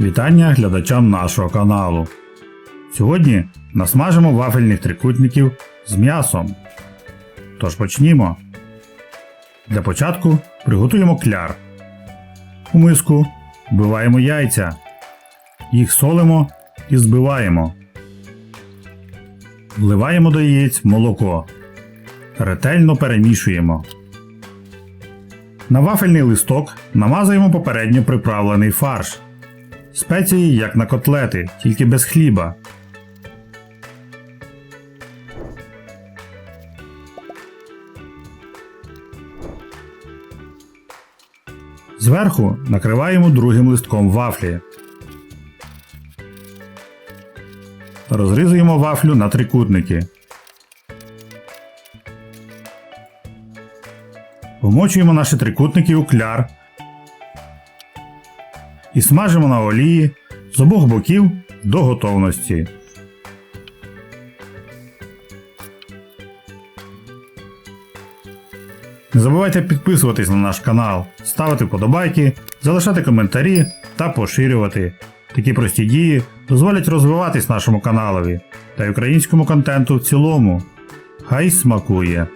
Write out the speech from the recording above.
Вітання глядачам нашого каналу. Сьогодні насмажимо вафельних трикутників з м'ясом. Тож почнімо. Для початку приготуємо кляр. У миску вбиваємо яйця. Їх солимо і збиваємо. Вливаємо до яєць молоко. Ретельно перемішуємо. На вафельний листок намазуємо попередньо приправлений фарш. Спеції як на котлети, тільки без хліба. Зверху накриваємо другим листком вафлі. Розрізуємо вафлю на трикутники. Вмочуємо наші трикутники у кляр і смажимо на олії з обох боків до готовності. Не забувайте підписуватись на наш канал, ставити вподобайки, залишати коментарі та поширювати. Такі прості дії дозволять розвиватись нашому каналові та й українському контенту в цілому. Хай смакує!